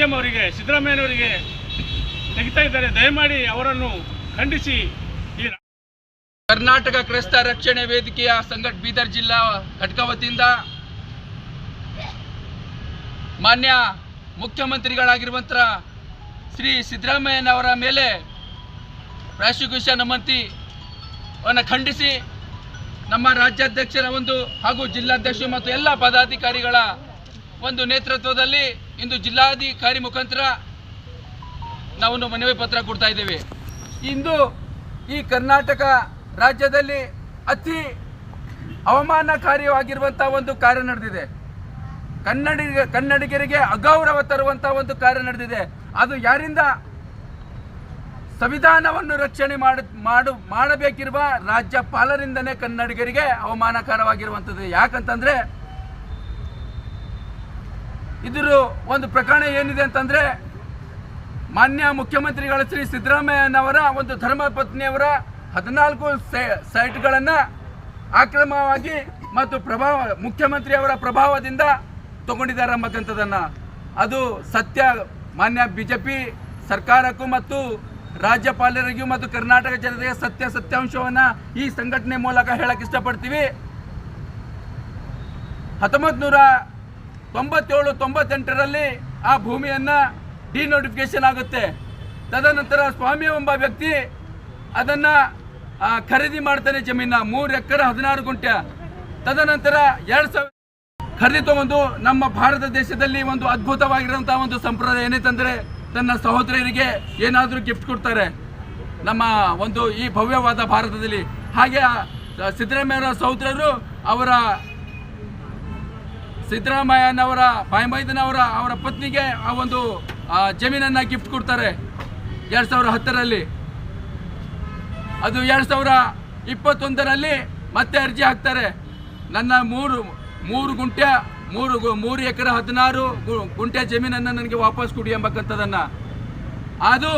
M ಅವರಿಗೆ ಸಿದ್ದರಾಮಯ್ಯನವರಿಗೆ ತೆಗಿತಾ ಇದ್ದಾರೆ. ದಯಮಾಡಿ ಅವರನ್ನು ಖಂಡಿಸಿ ಕರ್ನಾಟಕ ಕ್ರೈಸ್ತ ರಕ್ಷಣೆ ವೇದಿಕೆಯ ಸಂಘಟ ಬೀದರ್ ಜಿಲ್ಲಾ ಘಟಕ ವತಿಯಿಂದ ಮಾನ್ಯ ಮುಖ್ಯಮಂತ್ರಿಗಳಾಗಿರುವಂಥ ಶ್ರೀ ಸಿದ್ದರಾಮಯ್ಯನವರ ಮೇಲೆ ಪ್ರಾಸಿಕ್ಯೂಷನ್ ಅಮ್ಮಂತಿ ಅವನ್ನು ಖಂಡಿಸಿ ನಮ್ಮ ರಾಜ್ಯಾಧ್ಯಕ್ಷರ ಒಂದು ಹಾಗೂ ಜಿಲ್ಲಾಧ್ಯಕ್ಷರು ಮತ್ತು ಎಲ್ಲ ಪದಾಧಿಕಾರಿಗಳ ಒಂದು ನೇತೃತ್ವದಲ್ಲಿ ಇಂದು ಜಿಲ್ಲಾಧಿಕಾರಿ ಮುಖಾಂತರ ನಾವೊಂದು ಮನವಿ ಪತ್ರ ಕೊಡ್ತಾ ಇದ್ದೇವೆ. ಇಂದು ಈ ಕರ್ನಾಟಕ ರಾಜ್ಯದಲ್ಲಿ ಅತಿ ಅವಮಾನಕಾರಿಯಾಗಿರುವಂಥ ಒಂದು ಕಾರ್ಯ ನಡೆದಿದೆ. ಕನ್ನಡಿಗ ಕನ್ನಡಿಗರಿಗೆ ಅಗೌರವ ತರುವಂಥ ಒಂದು ಕಾರ್ಯ ನಡೆದಿದೆ. ಅದು ಯಾರಿಂದ ಸಂವಿಧಾನವನ್ನು ರಕ್ಷಣೆ ಮಾಡ, ಮಾಡು, ಮಾಡಬೇಕಿರುವ ರಾಜ್ಯಪಾಲರಿಂದನೇ ಕನ್ನಡಿಗರಿಗೆ ಅವಮಾನಕರವಾಗಿರುವಂಥದ್ದು ಯಾಕಂತಂದ್ರೆ ಇದ್ರ ಒಂದು ಪ್ರಕರಣ ಏನಿದೆ ಅಂತಂದ್ರೆ ಮಾನ್ಯ ಮುಖ್ಯಮಂತ್ರಿಗಳ ಶ್ರೀ ಸಿದ್ದರಾಮಯ್ಯನವರ ಒಂದು ಧರ್ಮಪತ್ನಿಯವರ ಹದಿನಾಲ್ಕು ಸೈಟ್ಗಳನ್ನು ಆಕ್ರಮವಾಗಿ ಮತ್ತು ಪ್ರಭಾವ, ಮುಖ್ಯಮಂತ್ರಿಯವರ ಪ್ರಭಾವದಿಂದ ತಗೊಂಡಿದ್ದಾರೆ ಎಂಬಕ್ಕಂಥದ್ದನ್ನು ಅದು ಸತ್ಯ. ಮಾನ್ಯ ಬಿ ಜೆ ಪಿ ಸರ್ಕಾರಕ್ಕೂ ಮತ್ತು ರಾಜ್ಯಪಾಲರಿಗೂ ಮತ್ತು ಕರ್ನಾಟಕ ಜನತೆಗೆ ಸತ್ಯ, ಸತ್ಯಾಂಶವನ್ನು ಈ ಸಂಘಟನೆ ಮೂಲಕ ಹೇಳಕ್ಕೆ ಇಷ್ಟಪಡ್ತೀವಿ. ಹತ್ತೊಂಬತ್ತು ನೂರ ತೊಂಬತ್ತೇಳು, ತೊಂಬತ್ತೆಂಟರಲ್ಲಿ ಆ ಭೂಮಿಯನ್ನು ಡಿನೋಟಿಫಿಕೇಶನ್ ಆಗುತ್ತೆ. ತದನಂತರ ಸ್ವಾಮಿ ಎಂಬ ವ್ಯಕ್ತಿ ಅದನ್ನು ಖರೀದಿ ಮಾಡ್ತಾನೆ ಜಮೀನ, ಮೂರು ಎಕರೆ ಹದಿನಾರು ಗುಂಟೆ. ತದನಂತರ ಎರಡು ಸಾವಿರ ಖರೀದಿ ತಗೊಂಡು ನಮ್ಮ ಭಾರತ ದೇಶದಲ್ಲಿ ಒಂದು ಅದ್ಭುತವಾಗಿರುವಂತಹ ಒಂದು ಸಂಪ್ರದಾಯ ಏನೈತಂದ್ರೆ ತನ್ನ ಸಹೋದರರಿಗೆ ಏನಾದರೂ ಗಿಫ್ಟ್ ಕೊಡ್ತಾರೆ. ನಮ್ಮ ಒಂದು ಈ ಭವ್ಯವಾದ ಭಾರತದಲ್ಲಿ. ಹಾಗೆ ಸಿದ್ದರಾಮಯ್ಯ ಸಹೋದರರು ಅವರ ಸಿದ್ದರಾಮಯ್ಯನವರ ಬಾಯಮೈದನವರ ಅವರ ಪತ್ನಿಗೆ ಆ ಒಂದು ಜಮೀನನ್ನು ಗಿಫ್ಟ್ ಕೊಡ್ತಾರೆ ಎರಡು ಸಾವಿರ ಹತ್ತರಲ್ಲಿ. ಅದು ಎರಡು ಸಾವಿರ ಇಪ್ಪತ್ತೊಂದರಲ್ಲಿ ಮತ್ತೆ ಅರ್ಜಿ ಹಾಕ್ತಾರೆ. ನನ್ನ ಮೂರು ಮೂರು ಗುಂಟೆ, ಮೂರು ಮೂರು ಎಕರೆ ಹದಿನಾರು ಗುಂಟೆ ಜಮೀನನ್ನು ನನಗೆ ವಾಪಸ್ ಕೊಡಿ ಎಂಬಕ್ಕಂಥದ್ದನ್ನು ಅದು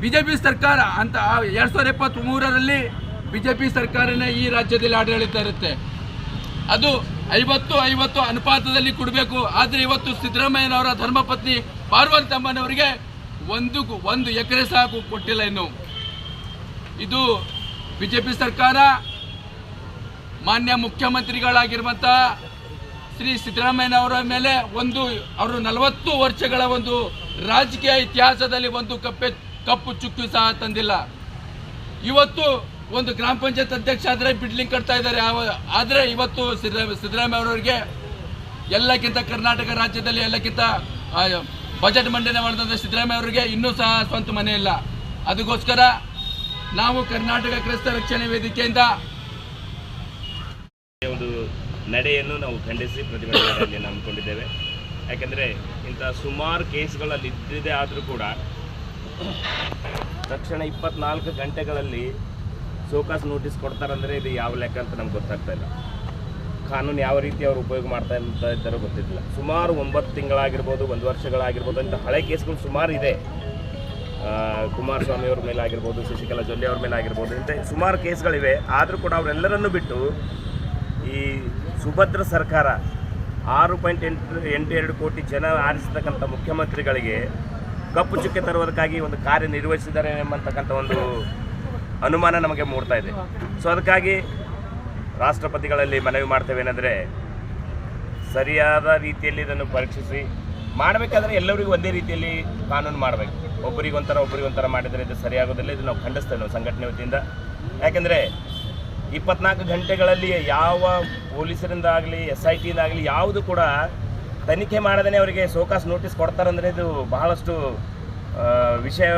ಬಿ ಜೆ ಪಿ ಸರ್ಕಾರ ಅಂತ ಎರಡು ಸಾವಿರದ ಇಪ್ಪತ್ತ್ಮೂರರಲ್ಲಿ ಬಿ ಜೆ ಪಿ ಸರ್ಕಾರನೇ ಈ ರಾಜ್ಯದಲ್ಲಿ ಆಡಳಿತ ಇರುತ್ತೆ. ಅದು ಐವತ್ತು ಐವತ್ತು ಅನುಪಾತದಲ್ಲಿ ಕೊಡಬೇಕು. ಆದರೆ ಇವತ್ತು ಸಿದ್ದರಾಮಯ್ಯನವರ ಧರ್ಮಪತ್ನಿ ಪಾರ್ವತಮ್ಮನವರಿಗೆ ಒಂದು ಒಂದು ಎಕರೆ ಸಾಕು ಕೊಟ್ಟಿಲ್ಲ ಇನ್ನು. ಇದು ಬಿ ಜೆ ಪಿ ಸರ್ಕಾರ, ಮಾನ್ಯ ಮುಖ್ಯಮಂತ್ರಿಗಳಾಗಿರುವಂಥ ಶ್ರೀ ಸಿದ್ದರಾಮಯ್ಯನವರ ಮೇಲೆ ಒಂದು, ಅವರು ನಲವತ್ತು ವರ್ಷಗಳ ಒಂದು ರಾಜಕೀಯ ಇತಿಹಾಸದಲ್ಲಿ ಒಂದು ಕಪ್ಪೆ ಕಪ್ಪು ಚುಕ್ಕಿ ಸಹ ತಂದಿಲ್ಲ. ಇವತ್ತು ಒಂದು ಗ್ರಾಮ ಪಂಚಾಯತ್ ಅಧ್ಯಕ್ಷ ಆದರೆ ಬಿಡ್ಲಿಂಗ್ ಕಟ್ತಾ ಇದ್ದಾರೆ. ಆದರೆ ಇವತ್ತು ಸಿದ್ದರಾಮ ಸಿದ್ದರಾಮಯ್ಯ ಅವರಿಗೆ ಎಲ್ಲಕ್ಕಿಂತ ಕರ್ನಾಟಕ ರಾಜ್ಯದಲ್ಲಿ ಎಲ್ಲಕ್ಕಿಂತ ಬಜೆಟ್ ಮಂಡನೆ ಮಾಡಿದಂಥ ಸಿದ್ದರಾಮಯ್ಯ ಅವರಿಗೆ ಇನ್ನೂ ಸಹ ಸ್ವಂತ ಮನೆ ಇಲ್ಲ. ಅದಕ್ಕೋಸ್ಕರ ನಾವು ಕರ್ನಾಟಕ ಕ್ರೈಸ್ತ ರಕ್ಷಣೆ ವೇದಿಕೆಯಿಂದ ಒಂದು ನಡೆಯನ್ನು ನಾವು ಖಂಡಿಸಿ ಪ್ರತಿಭಟನೆಯಲ್ಲಿ ನಂಬಿಕೊಂಡಿದ್ದೇವೆ ಯಾಕೆಂದರೆ ಇಂಥ ಸುಮಾರು ಕೇಸ್ಗಳಲ್ಲಿ ಇದ್ದಿದೆ ಆದರೂ ಕೂಡ ತಕ್ಷಣ ಇಪ್ಪತ್ನಾಲ್ಕು ಗಂಟೆಗಳಲ್ಲಿ ಸೋಕಾಸ್ ನೋಟಿಸ್ ಕೊಡ್ತಾರಂದರೆ ಇದು ಯಾವ ಲೆಕ್ಕ ಅಂತ ನಮ್ಗೆ ಗೊತ್ತಾಗ್ತಾ ಇಲ್ಲ. ಕಾನೂನು ಯಾವ ರೀತಿ ಅವರು ಉಪಯೋಗ ಮಾಡ್ತಾ ಅಂತ ಇದ್ದಾರೋ ಗೊತ್ತಿದ್ದಿಲ್ಲ. ಸುಮಾರು ಒಂಬತ್ತು ತಿಂಗಳಾಗಿರ್ಬೋದು, ಒಂದು ವರ್ಷಗಳಾಗಿರ್ಬೋದು ಅಂತ ಹಳೆ ಕೇಸ್ಗಳು ಸುಮಾರು ಇದೆ. ಕುಮಾರಸ್ವಾಮಿ ಅವ್ರ ಮೇಲೆ ಆಗಿರ್ಬೋದು ಶಶಿಕಲಾ ಜೊಲ್ಲೆ ಅವ್ರ ಮೇಲೆ ಆಗಿರ್ಬೋದು ಇಂಥ ಸುಮಾರು ಕೇಸ್ಗಳಿವೆ. ಆದರೂ ಕೂಡ ಅವರೆಲ್ಲರನ್ನು ಬಿಟ್ಟು ಈ ಸುಭದ್ರ ಸರ್ಕಾರ ಆರು ಪಾಯಿಂಟ್ ಎಂಟು ಎಂಟು ಎರಡು ಕೋಟಿ ಜನ ಆರಿಸತಕ್ಕಂಥ ಮುಖ್ಯಮಂತ್ರಿಗಳಿಗೆ ಕಪ್ಪು ಚುಕ್ಕೆ ತರುವುದಕ್ಕಾಗಿ ಒಂದು ಕಾರ್ಯ ನಿರ್ವಹಿಸಿದ್ದಾರೆ ಎಂಬತಕ್ಕಂಥ ಒಂದು ಅನುಮಾನ ನಮಗೆ ಮೂಡ್ತಾ ಇದೆ. ಸೊ ಅದಕ್ಕಾಗಿ ರಾಷ್ಟ್ರಪತಿಗಳಲ್ಲಿ ಮನವಿ ಮಾಡ್ತೇವೆ ಏನಂದರೆ, ಸರಿಯಾದ ರೀತಿಯಲ್ಲಿ ಇದನ್ನು ಪರೀಕ್ಷಿಸಿ, ಮಾಡಬೇಕಾದ್ರೆ ಎಲ್ಲರಿಗೂ ಒಂದೇ ರೀತಿಯಲ್ಲಿ ಕಾನೂನು ಮಾಡಬೇಕು. ಒಬ್ಬರಿಗೊಂಥರ ಒಬ್ಬರಿಗೊಂಥರ ಮಾಡಿದರೆ ಇದು ಸರಿಯಾಗೋದಿಲ್ಲ, ಇದು ನಾವು ಖಂಡಿಸ್ತೇವೆ ನಾವು ಸಂಘಟನೆ ವತಿಯಿಂದ. ಯಾಕೆಂದರೆ ಇಪ್ಪತ್ನಾಲ್ಕು ಗಂಟೆಗಳಲ್ಲಿ ಯಾವ ಪೊಲೀಸರಿಂದ ಆಗಲಿ ಎಸ್ ಐ ಟಿಯಿಂದಾಗಲಿ ಯಾವುದು ಕೂಡ ತನಿಖೆ ಮಾಡದೇ ಅವರಿಗೆ ಸೋಕಾಸ್ ನೋಟಿಸ್ ಕೊಡ್ತಾರಂದರೆ ಇದು ಬಹಳಷ್ಟು ವಿಷಯ,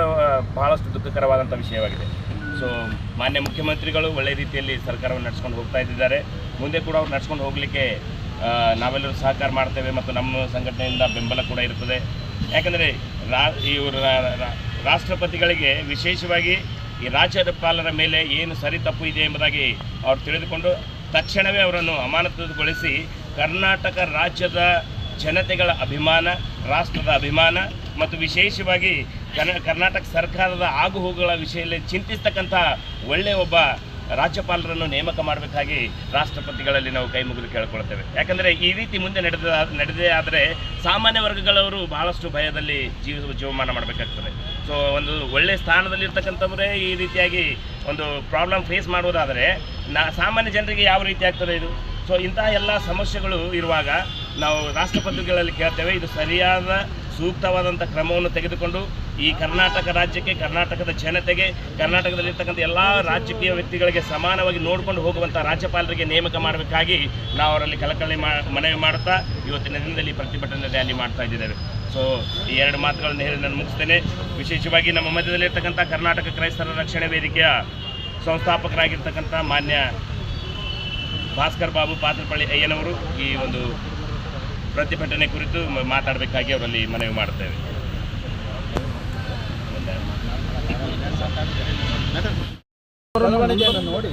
ಬಹಳಷ್ಟು ದುಃಖಕರವಾದಂಥ ವಿಷಯವಾಗಿದೆ. ಸೊ, ಮಾನ್ಯ ಮುಖ್ಯಮಂತ್ರಿಗಳು ಒಳ್ಳೆ ರೀತಿಯಲ್ಲಿ ಸರ್ಕಾರವನ್ನು ನಡೆಸ್ಕೊಂಡು ಹೋಗ್ತಾ ಇದ್ದಾರೆ ಮುಂದೆ ಕೂಡ ಅವ್ರು ನಡ್ಸ್ಕೊಂಡು ಹೋಗಲಿಕ್ಕೆ ನಾವೆಲ್ಲರೂ ಸಹಕಾರ ಮಾಡ್ತೇವೆ ಮತ್ತು ನಮ್ಮ ಸಂಘಟನೆಯಿಂದ ಬೆಂಬಲ ಕೂಡ ಇರ್ತದೆ. ಯಾಕಂದರೆ, ರಾ, ಇವರು ರಾಷ್ಟ್ರಪತಿಗಳಿಗೆ ವಿಶೇಷವಾಗಿ ಈ ರಾಜ್ಯಪಾಲರ ಮೇಲೆ ಏನು ಸರಿ ತಪ್ಪು ಇದೆ ಎಂಬುದಾಗಿ ಅವ್ರು ತಿಳಿದುಕೊಂಡು ತಕ್ಷಣವೇ ಅವರನ್ನು ಅಮಾನತುಗೊಳಿಸಿ ಕರ್ನಾಟಕ ರಾಜ್ಯದ ಜನತೆಗಳ ಅಭಿಮಾನ, ರಾಷ್ಟ್ರದ ಅಭಿಮಾನ ಮತ್ತು ವಿಶೇಷವಾಗಿ ಕರ್ನ ಕರ್ನಾಟಕ ಸರ್ಕಾರದ ಆಗುಹೋಗುಗಳ ವಿಷಯದಲ್ಲಿ ಚಿಂತಿಸ್ತಕ್ಕಂಥ ಒಳ್ಳೆಯ ಒಬ್ಬ ರಾಜ್ಯಪಾಲರನ್ನು ನೇಮಕ ಮಾಡಬೇಕಾಗಿ ರಾಷ್ಟ್ರಪತಿಗಳಲ್ಲಿ ನಾವು ಕೈ ಮುಗಿದು ಕೇಳ್ಕೊಳ್ತೇವೆ ಯಾಕಂದರೆ ಈ ರೀತಿ ಮುಂದೆ ನಡೆದ ನಡೆದೇ ಆದರೆ ಸಾಮಾನ್ಯ ವರ್ಗಗಳವರು ಬಹಳಷ್ಟು ಭಯದಲ್ಲಿ ಜೀವ ಜೀವಮಾನ ಮಾಡಬೇಕಾಗ್ತದೆ. ಸೊ ಒಂದು ಒಳ್ಳೆಯ ಸ್ಥಾನದಲ್ಲಿರ್ತಕ್ಕಂಥವರೇ ಈ ರೀತಿಯಾಗಿ ಒಂದು ಪ್ರಾಬ್ಲಮ್ ಫೇಸ್ ಮಾಡುವುದಾದರೆ, ನಾ ಸಾಮಾನ್ಯ ಜನರಿಗೆ ಯಾವ ರೀತಿ ಆಗ್ತದೆ ಇದು? ಸೊ ಇಂತಹ ಎಲ್ಲ ಸಮಸ್ಯೆಗಳು ಇರುವಾಗ ನಾವು ರಾಷ್ಟ್ರಪತಿಗಳಲ್ಲಿ ಕೇಳ್ತೇವೆ, ಇದು ಸರಿಯಾದ ಸೂಕ್ತವಾದಂಥ ಕ್ರಮವನ್ನು ತೆಗೆದುಕೊಂಡು ಈ ಕರ್ನಾಟಕ ರಾಜ್ಯಕ್ಕೆ, ಕರ್ನಾಟಕದ ಜನತೆಗೆ, ಕರ್ನಾಟಕದಲ್ಲಿರ್ತಕ್ಕಂಥ ಎಲ್ಲ ರಾಜಕೀಯ ವ್ಯಕ್ತಿಗಳಿಗೆ ಸಮಾನವಾಗಿ ನೋಡಿಕೊಂಡು ಹೋಗುವಂಥ ರಾಜ್ಯಪಾಲರಿಗೆ ನೇಮಕ ಮಾಡಬೇಕಾಗಿ ನಾವು ಅವರಲ್ಲಿ ಕಳಕಳಿ ಮಾ, ಮನವಿ ಮಾಡ್ತಾ ಇವತ್ತಿನ ದಿನದಲ್ಲಿ ಪ್ರತಿಭಟನೆ ರ್ಯಾಲಿ ಮಾಡ್ತಾ ಇದ್ದೇವೆ. ಸೊ ಈ ಎರಡು ಮಾತುಗಳನ್ನು ಹೇಳಿ ನಾನು ಮುಗಿಸ್ತೇನೆ. ವಿಶೇಷವಾಗಿ ನಮ್ಮ ಮಧ್ಯದಲ್ಲಿರ್ತಕ್ಕಂಥ ಕರ್ನಾಟಕ ಕ್ರೈಸ್ತರ ರಕ್ಷಣೆ ವೇದಿಕೆಯ ಸಂಸ್ಥಾಪಕರಾಗಿರ್ತಕ್ಕಂಥ ಮಾನ್ಯ ಭಾಸ್ಕರ್ ಬಾಬು ಪಾತ್ರಪಳ್ಳಿ ಅಯ್ಯನವರು ಈ ಒಂದು ಪ್ರತಿಭಟನೆ ಕುರಿತು ಮಾತಾಡಬೇಕಾಗಿ ಅವರಲ್ಲಿ ಮನವಿ ಮಾಡುತ್ತೇವೆ. ನೋಡಿ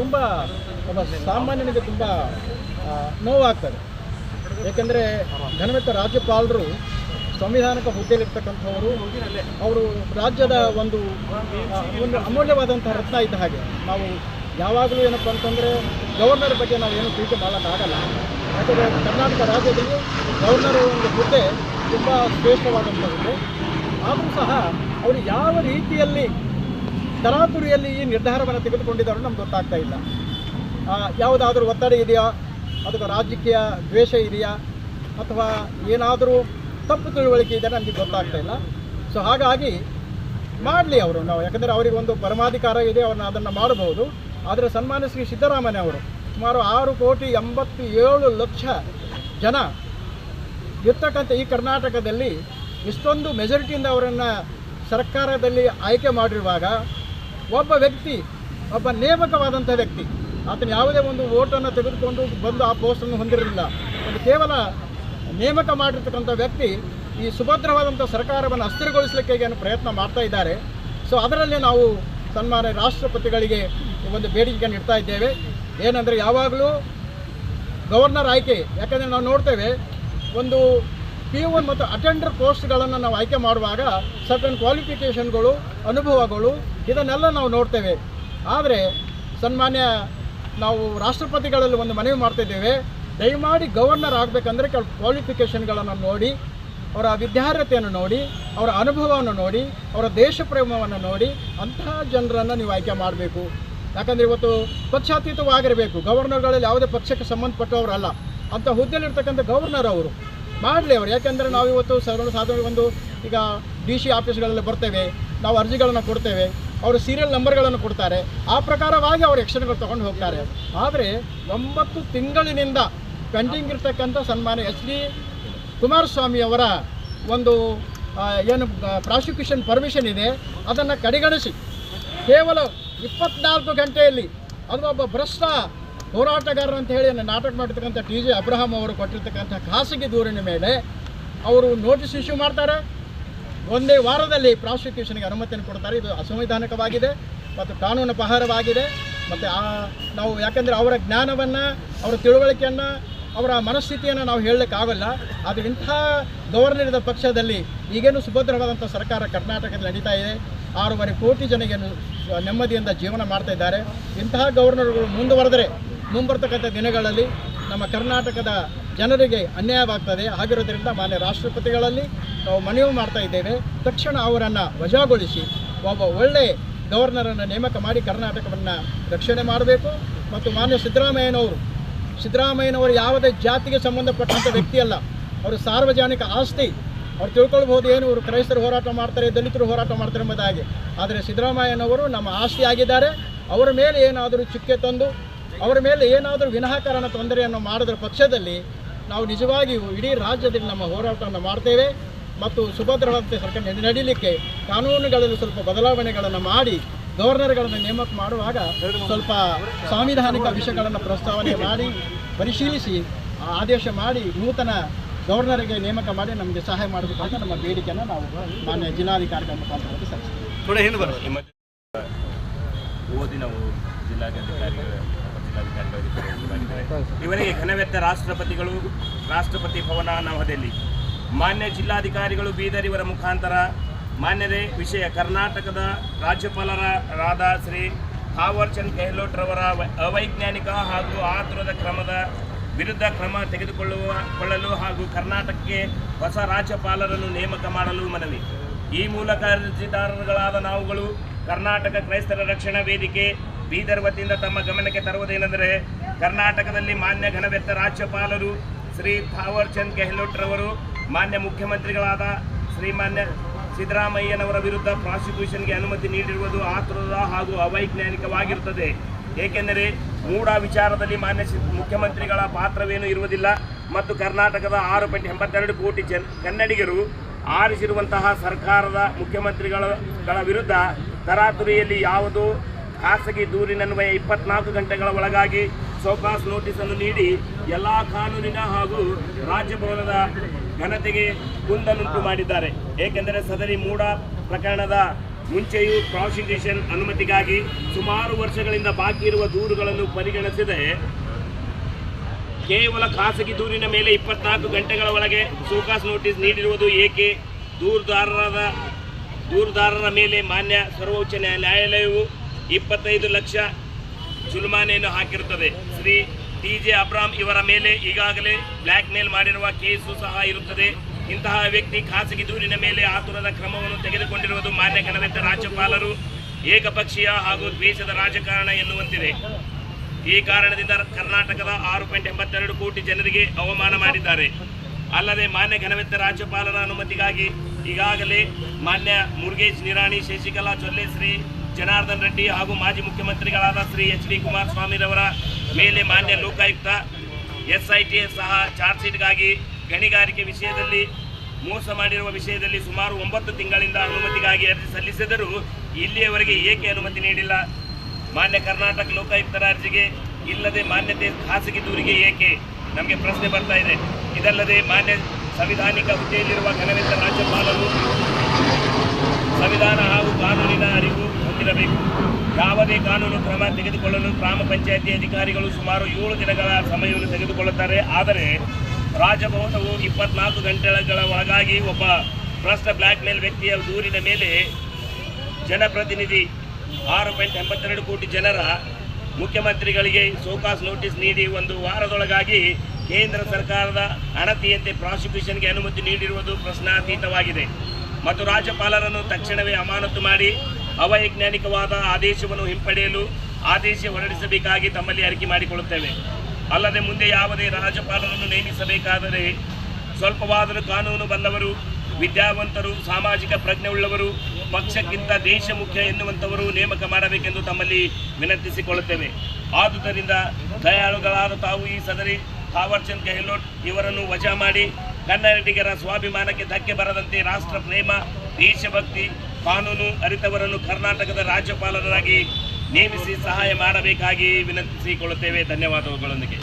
ತುಂಬ ಒಬ್ಬ ಸಾಮಾನ್ಯನಿಗೆ ತುಂಬ ನೋವಾಗ್ತದೆ. ಏಕೆಂದರೆ ಘನವೆತ್ತ ರಾಜ್ಯಪಾಲರು ಸಂವಿಧಾನಿಕ ಹುದ್ದೆಯಲ್ಲಿರ್ತಕ್ಕಂಥವರು, ಅವರು ರಾಜ್ಯದ ಒಂದು ಒಂದು ಅಮೂಲ್ಯವಾದಂಥ ರತ್ನ ಇದ್ದ ಹಾಗೆ. ನಾವು ಯಾವಾಗಲೂ ಏನಪ್ಪ ಅಂತಂದರೆ ಗವರ್ನರ್ ಬಗ್ಗೆ ನಾವು ಏನು ಟೀಕೆ ಮಾಡೋಕ್ಕಾಗಲ್ಲ ಯಾಕಂದರೆ ಕರ್ನಾಟಕ ರಾಜ್ಯದಲ್ಲಿ ಗವರ್ನರ್ ಒಂದು ಹುದ್ದೆ ತುಂಬ ಶ್ರೇಷ್ಠವಾದಂಥ ಹುದ್ದೆ ಆದರೂ ಸಹ ಅವರು ಯಾವ ರೀತಿಯಲ್ಲಿ ತರಾತುರಿಯಲ್ಲಿ ಈ ನಿರ್ಧಾರವನ್ನು ತೆಗೆದುಕೊಂಡಿದ್ದಾರೆ ನಮ್ಗೆ ಗೊತ್ತಾಗ್ತಾ ಇಲ್ಲ. ಯಾವುದಾದ್ರೂ ಒತ್ತಡ ಇದೆಯಾ? ಅಥವಾ ರಾಜಕೀಯ ದ್ವೇಷ ಇದೆಯಾ? ಅಥವಾ ಏನಾದರೂ ತಪ್ಪು ತಿಳುವಳಿಕೆ ಇದೆ ನಮಗೆ ಗೊತ್ತಾಗ್ತಾ ಇಲ್ಲ. ಸೊ ಹಾಗಾಗಿ ಮಾಡಲಿ ಅವರು ನಾವು. ಯಾಕಂದರೆ ಅವರಿಗೆ ಒಂದು ಪರಮಾಧಿಕಾರ ಇದೆ, ಅವ್ರನ್ನ ಅದನ್ನು ಮಾಡಬಹುದು. ಆದರೆ ಸನ್ಮಾನ ಶ್ರೀ ಸಿದ್ದರಾಮಯ್ಯ ಅವರು ಸುಮಾರು ಆರು ಕೋಟಿ ಎಂಬತ್ತು ಏಳು ಲಕ್ಷ ಜನ ಇರ್ತಕ್ಕಂಥ ಈ ಕರ್ನಾಟಕದಲ್ಲಿ ಇಷ್ಟೊಂದು ಮೆಜಾರಿಟಿಯಿಂದ ಅವರನ್ನು ಸರ್ಕಾರದಲ್ಲಿ ಆಯ್ಕೆ ಮಾಡಿರುವಾಗ ಒಬ್ಬ ವ್ಯಕ್ತಿ, ಒಬ್ಬ ನೇಮಕವಾದಂಥ ವ್ಯಕ್ತಿ, ಆತನ ಯಾವುದೇ ಒಂದು ಓಟನ್ನು ತೆಗೆದುಕೊಂಡು ಬಂದು ಆ ಪೋಸ್ಟನ್ನು ಹೊಂದಿರಲಿಲ್ಲ. ಒಂದು ಕೇವಲ ನೇಮಕ ಮಾಡಿರ್ತಕ್ಕಂಥ ವ್ಯಕ್ತಿ ಈ ಸುಭದ್ರವಾದಂಥ ಸರ್ಕಾರವನ್ನು ಅಸ್ಥಿರಗೊಳಿಸಲಿಕ್ಕೆ ಏನು ಪ್ರಯತ್ನ ಮಾಡ್ತಾ ಇದ್ದಾರೆ. ಸೊ, ಅದರಲ್ಲಿ ನಾವು ಸನ್ಮಾನ ರಾಷ್ಟ್ರಪತಿಗಳಿಗೆ ಒಂದು ಬೇಡಿಕೆಯನ್ನು ಇಡ್ತಾ ಇದ್ದೇವೆ. ಏನಂದರೆ ಯಾವಾಗಲೂ ಗವರ್ನರ್ ಆಯ್ಕೆ, ಯಾಕಂದರೆ ನಾವು ನೋಡ್ತೇವೆ, ಒಂದು ಪಿ ಒನ್ ಮತ್ತು ಅಟೆಂಡರ್ ಪೋಸ್ಟ್ಗಳನ್ನು ನಾವು ಆಯ್ಕೆ ಮಾಡುವಾಗ ಸರ್ಟನ್ ಕ್ವಾಲಿಫಿಕೇಷನ್ಗಳು ಅನುಭವಗಳು, ಇದನ್ನೆಲ್ಲ ನಾವು ನೋಡ್ತೇವೆ. ಆದರೆ ಸನ್ಮಾನ್ಯ ನಾವು ರಾಷ್ಟ್ರಪತಿಗಳಲ್ಲಿ ಒಂದು ಮನವಿ ಮಾಡ್ತಿದ್ದೇವೆ. ದಯಮಾಡಿ ಗವರ್ನರ್ ಆಗಬೇಕಂದ್ರೆ ಕೆಲವು ಕ್ವಾಲಿಫಿಕೇಷನ್ಗಳನ್ನು ನೋಡಿ, ಅವರ ವಿದ್ಯಾರ್ಹತೆಯನ್ನು ನೋಡಿ, ಅವರ ಅನುಭವವನ್ನು ನೋಡಿ, ಅವರ ದೇಶ ಪ್ರೇಮವನ್ನು ನೋಡಿ, ಅಂತಹ ಜನರನ್ನು ನೀವು ಆಯ್ಕೆ ಮಾಡಬೇಕು. ಯಾಕಂದರೆ ಇವತ್ತು ಪಕ್ಷಾತೀತವಾಗಿರಬೇಕು. ಗವರ್ನರ್ಗಳಲ್ಲಿ ಯಾವುದೇ ಪಕ್ಷಕ್ಕೆ ಸಂಬಂಧಪಟ್ಟವರಲ್ಲ. ಅಂಥ ಹುದ್ದೆಯಲ್ಲಿರ್ತಕ್ಕಂಥ ಗವರ್ನರ್ ಅವರು. ಮಾಡಲಿ ಅವರು. ಯಾಕೆಂದರೆ ನಾವು ಇವತ್ತು ಸರ್ವ ಸಾಧಾರಣ ಒಂದು ಈಗ ಡಿ ಸಿ ಆಫೀಸ್ಗಳಲ್ಲಿ ಬರ್ತೇವೆ, ನಾವು ಅರ್ಜಿಗಳನ್ನು ಕೊಡ್ತೇವೆ, ಅವರು ಸೀರಿಯಲ್ ನಂಬರ್ಗಳನ್ನು ಕೊಡ್ತಾರೆ. ಆ ಪ್ರಕಾರವಾಗಿ ಅವರು ಎಕ್ಷನ್ಗಳು ತೊಗೊಂಡು ಹೋಗ್ತಾರೆ. ಆದರೆ ಒಂಬತ್ತು ತಿಂಗಳಿನಿಂದ ಪೆಂಡಿಂಗ್ ಇರ್ತಕ್ಕಂಥ ಸನ್ಮಾನ ಎಚ್ ಡಿ ಕುಮಾರಸ್ವಾಮಿಯವರ ಒಂದು ಏನು ಪ್ರಾಸಿಕ್ಯೂಷನ್ ಪರ್ಮಿಷನ್ ಇದೆ. ಅದನ್ನು ಕಡೆಗಣಿಸಿ. ಕೇವಲ ಇಪ್ಪತ್ನಾಲ್ಕು ಗಂಟೆಯಲ್ಲಿ ಅದು ಒಬ್ಬ ಭ್ರಷ್ಟ ಹೋರಾಟಗಾರರು ಅಂತ ಹೇಳಿ ನಾಟಕ ಮಾಡಿರ್ತಕ್ಕಂಥ ಟಿ ಜೆ ಅಬ್ರಹಾಂ ಅವರು ಕೊಟ್ಟಿರ್ತಕ್ಕಂಥ ಖಾಸಗಿ ದೂರಿನ ಮೇಲೆ ಅವರು ನೋಟಿಸ್ ಇಶ್ಯೂ ಮಾಡ್ತಾರೆ. ಒಂದೇ ವಾರದಲ್ಲಿ ಪ್ರಾಸಿಕ್ಯೂಷನ್ಗೆ ಅನುಮತಿಯನ್ನು ಕೊಡ್ತಾರೆ. ಇದು ಅಸಂವಿಧಾನಿಕವಾಗಿದೆ ಮತ್ತು ಕಾನೂನು ಪಹಾರವಾಗಿದೆ ಮತ್ತು ಆ ನಾವು ಯಾಕಂದರೆ ಅವರ ಜ್ಞಾನವನ್ನು, ಅವರ ತಿಳುವಳಿಕೆಯನ್ನು, ಅವರ ಮನಸ್ಥಿತಿಯನ್ನು ನಾವು ಹೇಳಲಿಕ್ಕಾಗಲ್ಲ ಅದು ಇಂಥ ಗವರ್ನರ್ ಪಕ್ಷದಲ್ಲಿ ಈಗೇನು ಸುಭದ್ರವಾದಂಥ ಸರ್ಕಾರ ಕರ್ನಾಟಕದಲ್ಲಿ ನಡೀತಾ ಇದೆ. ಆರೂವರೆ ಕೋಟಿ ಜನಗೆ ನೆಮ್ಮದಿಯಿಂದ ಜೀವನ ಮಾಡ್ತಾ ಇದ್ದಾರೆ. ಇಂತಹ ಗವರ್ನರ್ಗಳು ಮುಂದುವರೆದರೆ ಮುಂಬರ್ತಕ್ಕಂಥ ದಿನಗಳಲ್ಲಿ ನಮ್ಮ ಕರ್ನಾಟಕದ ಜನರಿಗೆ ಅನ್ಯಾಯವಾಗ್ತದೆ. ಆಗಿರೋದ್ರಿಂದ ಮಾನ್ಯ ರಾಷ್ಟ್ರಪತಿಗಳಲ್ಲಿ ನಾವು ಮನವಿ ಮಾಡ್ತಾ ಇದ್ದೇವೆ. ತಕ್ಷಣ ಅವರನ್ನು ವಜಾಗೊಳಿಸಿ ಒಬ್ಬ ಒಳ್ಳೆ ಗವರ್ನರನ್ನು ನೇಮಕ ಮಾಡಿ ಕರ್ನಾಟಕವನ್ನು ರಕ್ಷಣೆ ಮಾಡಬೇಕು. ಮತ್ತು ಮಾನ್ಯ ಸಿದ್ದರಾಮಯ್ಯನವರು ಸಿದ್ದರಾಮಯ್ಯನವರು ಯಾವುದೇ ಜಾತಿಗೆ ಸಂಬಂಧಪಟ್ಟಂಥ ವ್ಯಕ್ತಿ ಅಲ್ಲ ಅವರು ಸಾರ್ವಜನಿಕ ಆಸ್ತಿ, ಅವ್ರು ತಿಳ್ಕೊಳ್ಬೋದು ಏನು, ಇವರು ಕ್ರೈಸ್ತರು ಹೋರಾಟ ಮಾಡ್ತಾರೆ, ದಲಿತರು ಹೋರಾಟ ಮಾಡ್ತಾರೆ ಎಂಬುದಾಗಿ. ಆದರೆ ಸಿದ್ದರಾಮಯ್ಯನವರು ನಮ್ಮ ಆಸ್ತಿ ಆಗಿದ್ದಾರೆ ಅವರ ಮೇಲೆ ಏನಾದರೂ ಚುಕ್ಕೆ ತಂದು ಅವರ ಮೇಲೆ ಏನಾದರೂ ವಿನಾಕಾರಣ ತೊಂದರೆಯನ್ನು ಮಾಡಿದ್ರ ಪಕ್ಷದಲ್ಲಿ ನಾವು ನಿಜವಾಗಿಯೂ ಇಡೀ ರಾಜ್ಯದಲ್ಲಿ ನಮ್ಮ ಹೋರಾಟವನ್ನು ಮಾಡ್ತೇವೆ ಮತ್ತು ಸುಭದ್ರವಾದಂತೆ ಸರ್ಕಾರ ನಡೆ- ನಡೀಲಿಕ್ಕೆ ಕಾನೂನುಗಳಲ್ಲಿ ಸ್ವಲ್ಪ ಬದಲಾವಣೆಗಳನ್ನು ಮಾಡಿ ಗವರ್ನರ್ಗಳನ್ನು ನೇಮಕ ಮಾಡುವಾಗ ಸ್ವಲ್ಪ ಸಾಂವಿಧಾನಿಕ ವಿಷಯಗಳನ್ನು ಪ್ರಸ್ತಾವನೆ ಮಾಡಿ ಪರಿಶೀಲಿಸಿ ಆ ಆದೇಶ ಮಾಡಿ ನೂತನ ಗವರ್ನರ್ಗೆ ನೇಮಕ ಮಾಡಿ ನಮಗೆ ಸಹಾಯ ಮಾಡಬೇಕಂತ ಅಂತ ನಮ್ಮ ಬೇಡಿಕೆಯನ್ನು ನಾವು ಮಾನ್ಯ ಜಿಲ್ಲಾಧಿಕಾರಿಗಳ ಮುಖಾಂತರ ಸಲ್ಲಿಸ್ತೀವಿ. ಓದಿನವು ಜಿಲ್ಲಾಧಿಕಾರಿಗಳು. ಇವರಿಗೆ ಘನವೆತ್ತ ರಾಷ್ಟ್ರಪತಿಗಳು, ರಾಷ್ಟ್ರಪತಿ ಭವನ ನವದೆಹಲಿ. ಮಾನ್ಯ ಜಿಲ್ಲಾಧಿಕಾರಿಗಳು ಬೀದರ್ ಇವರ ಮುಖಾಂತರ ಮಾನ್ಯರೇ ವಿಷಯ ಕರ್ನಾಟಕದ ರಾಜ್ಯಪಾಲರಾದ ಶ್ರೀ ಥಾವರ್ ಚಂದ್ ಗೆಹ್ಲೋಟ್ ರವರ ಅವೈಜ್ಞಾನಿಕ ಹಾಗೂ ಆತುರದ ಕ್ರಮದ ವಿರುದ್ಧ ಕ್ರಮ ತೆಗೆದುಕೊಳ್ಳುವ, ಕೊಳ್ಳಲು ಹಾಗೂ ಕರ್ನಾಟಕಕ್ಕೆ ಹೊಸ ರಾಜ್ಯಪಾಲರನ್ನು ನೇಮಕ ಮಾಡಲು ಮನವಿ. ಈ ಮೂಲಕ ಅರ್ಜಿದಾರರುಗಳಾದ ನಾವುಗಳು ಕರ್ನಾಟಕ ಕ್ರೈಸ್ತರ ರಕ್ಷಣಾ ವೇದಿಕೆ ಬೀದರ್ ವತಿಯಿಂದ ತಮ್ಮ ಗಮನಕ್ಕೆ ತರುವುದೇನೆಂದರೆ ಕರ್ನಾಟಕದಲ್ಲಿ ಮಾನ್ಯ ಘನವೆತ್ತ ರಾಜ್ಯಪಾಲರು ಶ್ರೀ ಥಾವರ್ ಚಂದ್ ಗೆಹ್ಲೋಟ್ ರವರು, ಮಾನ್ಯ ಮುಖ್ಯಮಂತ್ರಿಗಳಾದ ಶ್ರೀಮಾನ್ಯ ಸಿದ್ದರಾಮಯ್ಯನವರ ವಿರುದ್ಧ ಪ್ರಾಸಿಕ್ಯೂಷನ್ಗೆ ಅನುಮತಿ ನೀಡಿರುವುದು ಆತುರದ ಹಾಗೂ ಅವೈಜ್ಞಾನಿಕವಾಗಿರುತ್ತದೆ. ಏಕೆಂದರೆ ಮೂಢ ವಿಚಾರದಲ್ಲಿ ಮಾನ್ಯ ಮುಖ್ಯಮಂತ್ರಿಗಳ ಪಾತ್ರವೇನೂ ಇರುವುದಿಲ್ಲ ಮತ್ತು ಕರ್ನಾಟಕದ ಆರು ಪಾಯಿಂಟ್ ಎಂಬತ್ತೆರಡು ಕೋಟಿ ಜನ, ಕನ್ನಡಿಗರು ಆರಿಸಿರುವಂತಹ ಸರ್ಕಾರದ ಮುಖ್ಯಮಂತ್ರಿಗಳ ವಿರುದ್ಧ ತರಾತುರಿಯಲ್ಲಿ ಯಾವುದೋ ಖಾಸಗಿ ದೂರಿನನ್ವಯ ಇಪ್ಪತ್ನಾಲ್ಕು ಗಂಟೆಗಳ ಒಳಗಾಗಿ ಸೋಕಾಸ್ ನೋಟಿಸನ್ನು ನೀಡಿ ಎಲ್ಲ ಕಾನೂನಿನ ಹಾಗೂ ರಾಜಭವನದ ಘನತೆಗೆ ಕುಂದನುಂಟು ಮಾಡಿದ್ದಾರೆ. ಏಕೆಂದರೆ ಸದರಿ ಮೂಡ ಪ್ರಕರಣದ ಮುಂಚೆಯೂ ಪ್ರಾಸಿಕ್ಯೂಷನ್ ಅನುಮತಿಗಾಗಿ ಸುಮಾರು ವರ್ಷಗಳಿಂದ ಬಾಕಿ ಇರುವ ದೂರುಗಳನ್ನು ಪರಿಗಣಿಸಿದೆ. ಕೇವಲ ಖಾಸಗಿ ದೂರಿನ ಮೇಲೆ ಇಪ್ಪತ್ನಾಲ್ಕು ಗಂಟೆಗಳ ಒಳಗೆ ಸೋಕಾಸ್ ನೋಟಿಸ್ ನೀಡಿರುವುದು ಏಕೆ? ದೂರುದಾರರ ದೂರುದಾರರ ಮೇಲೆ ಮಾನ್ಯ ಸರ್ವೋಚ್ಚ ನ್ಯಾಯ- ನ್ಯಾಯಾಲಯವು ಇಪ್ಪತ್ತೈದು ಲಕ್ಷ ಜುಲ್ಮಾನೆಯನ್ನು ಹಾಕಿರುತ್ತದೆ. ಶ್ರೀ ಟಿ ಜೆ ಅಬ್ರಾಮ್ ಇವರ ಮೇಲೆ ಈಗಾಗಲೇ ಬ್ಲ್ಯಾಕ್ ಮೇಲ್ ಮಾಡಿರುವ ಕೇಸು ಸಹ ಇರುತ್ತದೆ. ಇಂತಹ ವ್ಯಕ್ತಿ ಖಾಸಗಿ ದೂರಿನ ಮೇಲೆ ಆತುರದ ಕ್ರಮವನ್ನು ತೆಗೆದುಕೊಂಡಿರುವುದು ಮಾನ್ಯ ಘನವೆತ್ತ ರಾಜ್ಯಪಾಲರು ಏಕಪಕ್ಷೀಯ ಹಾಗೂ ದ್ವೇಷದ ರಾಜಕಾರಣ ಎನ್ನುವಂತಿದೆ. ಈ ಕಾರಣದಿಂದ ಕರ್ನಾಟಕದ ಆರು ಪಾಯಿಂಟ್ ಎಂಬತ್ತೆರಡು ಕೋಟಿ ಜನರಿಗೆ ಅವಮಾನ ಮಾಡಿದ್ದಾರೆ. ಅಲ್ಲದೆ ಮಾನ್ಯ ಘನವೆತ್ತ ರಾಜ್ಯಪಾಲರ ಅನುಮತಿಗಾಗಿ ಈಗಾಗಲೇ ಮಾನ್ಯ ಮುರುಗೇಶ್ ನಿರಾಣಿ, ಶಶಿಕಲಾ ಜೊಲ್ಲೆ ಶ್ರೀ ಜನಾರ್ದನ್ ರೆಡ್ಡಿ ಹಾಗೂ ಮಾಜಿ ಮುಖ್ಯಮಂತ್ರಿಗಳಾದ ಶ್ರೀ ಎಚ್ ಡಿ ಕುಮಾರಸ್ವಾಮಿರವರ ಮೇಲೆ ಮಾನ್ಯ ಲೋಕಾಯುಕ್ತ ಎಸ್ ಐ ಟಿ ಸಹ ಚಾರ್ಜ್ ಶೀಟ್ಗಾಗಿ ಗಣಿಗಾರಿಕೆ ವಿಷಯದಲ್ಲಿ ಮೋಸ ಮಾಡಿರುವ ವಿಷಯದಲ್ಲಿ ಸುಮಾರು ಒಂಬತ್ತು ತಿಂಗಳಿಂದ ಅನುಮತಿಗಾಗಿ ಅರ್ಜಿ ಸಲ್ಲಿಸಿದರೂ ಇಲ್ಲಿಯವರೆಗೆ ಏಕೆ ಅನುಮತಿ ನೀಡಿಲ್ಲ? ಮಾನ್ಯ ಕರ್ನಾಟಕ ಲೋಕಾಯುಕ್ತರ ಅರ್ಜಿಗೆ ಇಲ್ಲದೆ ಮಾನ್ಯತೆ ಖಾಸಗಿ ದೂರಿಗೆ ಏಕೆ? ನಮಗೆ ಪ್ರಶ್ನೆ ಬರ್ತಾ ಇದೆ. ಇದಲ್ಲದೆ ಮಾನ್ಯ ಸಂವಿಧಾನಿಕ ಹುದ್ದೆಯಲ್ಲಿರುವ ಘನವೆತ್ತ ರಾಜ್ಯಪಾಲರು ಸಂವಿಧಾನ ಹಾಗೂ ಕಾನೂನಿನ ಅರಿವು ಹೊಂದಿರಬೇಕು ಯಾವುದೇ ಕಾನೂನು ಕ್ರಮ ತೆಗೆದುಕೊಳ್ಳಲು ಗ್ರಾಮ ಪಂಚಾಯಿತಿ ಅಧಿಕಾರಿಗಳು ಸುಮಾರು ಏಳು ದಿನಗಳ ಸಮಯವನ್ನು ತೆಗೆದುಕೊಳ್ಳುತ್ತಾರೆ. ಆದರೆ ರಾಜಭವನವು ಇಪ್ಪತ್ನಾಲ್ಕು ಗಂಟೆಗಳ ಒಳಗಾಗಿ ಒಬ್ಬ ಭ್ರಷ್ಟ ಬ್ಲ್ಯಾಕ್ ಮೇಲ್ ವ್ಯಕ್ತಿಯ ದೂರಿನ ಮೇಲೆ ಜನಪ್ರತಿನಿಧಿ ಆರು ಪಾಯಿಂಟ್ ಎಂಬತ್ತೆರಡು ಕೋಟಿ ಜನರ ಮುಖ್ಯಮಂತ್ರಿಗಳಿಗೆ ಸೋಕಾಸ್ ನೋಟಿಸ್ ನೀಡಿ ಒಂದು ವಾರದೊಳಗಾಗಿ ಕೇಂದ್ರ ಸರ್ಕಾರದ ಅಣತಿಯಂತೆ ಪ್ರಾಸಿಕ್ಯೂಷನ್ಗೆ ಅನುಮತಿ ನೀಡಿರುವುದು ಪ್ರಶ್ನಾತೀತವಾಗಿದೆ. ಮತ್ತು ರಾಜ್ಯಪಾಲರನ್ನು ತಕ್ಷಣವೇ ಅಮಾನತು ಮಾಡಿ ಅವೈಜ್ಞಾನಿಕವಾದ ಆದೇಶವನ್ನು ಹಿಂಪಡೆಯಲು ಆದೇಶ ಹೊರಡಿಸಬೇಕಾಗಿ ತಮ್ಮಲ್ಲಿ ಅರಿಕೆ ಮಾಡಿಕೊಳ್ಳುತ್ತೇವೆ. ಅಲ್ಲದೆ ಮುಂದೆ ಯಾವುದೇ ರಾಜ್ಯಪಾಲರನ್ನು ನೇಮಿಸಬೇಕಾದರೆ ಸ್ವಲ್ಪವಾದರೂ ಕಾನೂನು ಬಲ್ಲವರು ವಿದ್ಯಾವಂತರು, ಸಾಮಾಜಿಕ ಪ್ರಜ್ಞೆ ಉಳ್ಳವರು, ಪಕ್ಷಕ್ಕಿಂತ ದೇಶ ಮುಖ್ಯ ಎನ್ನುವಂಥವರು ನೇಮಕ ಮಾಡಬೇಕೆಂದು ತಮ್ಮಲ್ಲಿ ವಿನಂತಿಸಿಕೊಳ್ಳುತ್ತೇವೆ. ಆದುದರಿಂದ ದಯಾಳುಗಳಾದ ತಾವು ಈ ಸದರಿ ಥಾವರ್ಚಂದ್ ಗೆಹ್ಲೋಟ್ ಇವರನ್ನು ವಜಾ ಮಾಡಿ, ಕನ್ನಡಿಗರ ಸ್ವಾಭಿಮಾನಕ್ಕೆ ಧಕ್ಕೆ ಬರದಂತೆ ರಾಷ್ಟ್ರ ಪ್ರೇಮ, ದೇಶಭಕ್ತಿ ಕಾನೂನು ಅರಿತವರನ್ನು ಕರ್ನಾಟಕದ ರಾಜ್ಯಪಾಲರಾಗಿ ನೇಮಿಸಿ ಸಹಾಯ ಮಾಡಬೇಕಾಗಿ ವಿನಂತಿಸಿಕೊಳ್ಳುತ್ತೇವೆ. ಧನ್ಯವಾದಗಳೊಂದಿಗೆ.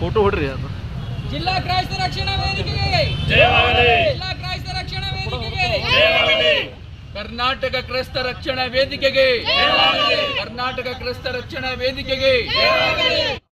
ಫೋಟೋ ಹೊಡ್ರಿ ಅದು. ಜಿಲ್ಲಾ ಕ್ರೈಸ್ತ ರಕ್ಷಣಾ ವೇದಿಕೆಗೆ. ಜಯವಾಗಲಿ ಜಿಲ್ಲಾ ಕ್ರೈಸ್ತ ರಕ್ಷಣಾ ವೇದಿಕೆಗೆ. ಜಯವಾಗಲಿ ಕರ್ನಾಟಕ ಕ್ರೈಸ್ತ ರಕ್ಷಣಾ ವೇದಿಕೆಗೆ. ಕರ್ನಾಟಕ ಕ್ರೈಸ್ತ ರಕ್ಷಣಾ ವೇದಿಕೆಗೆ.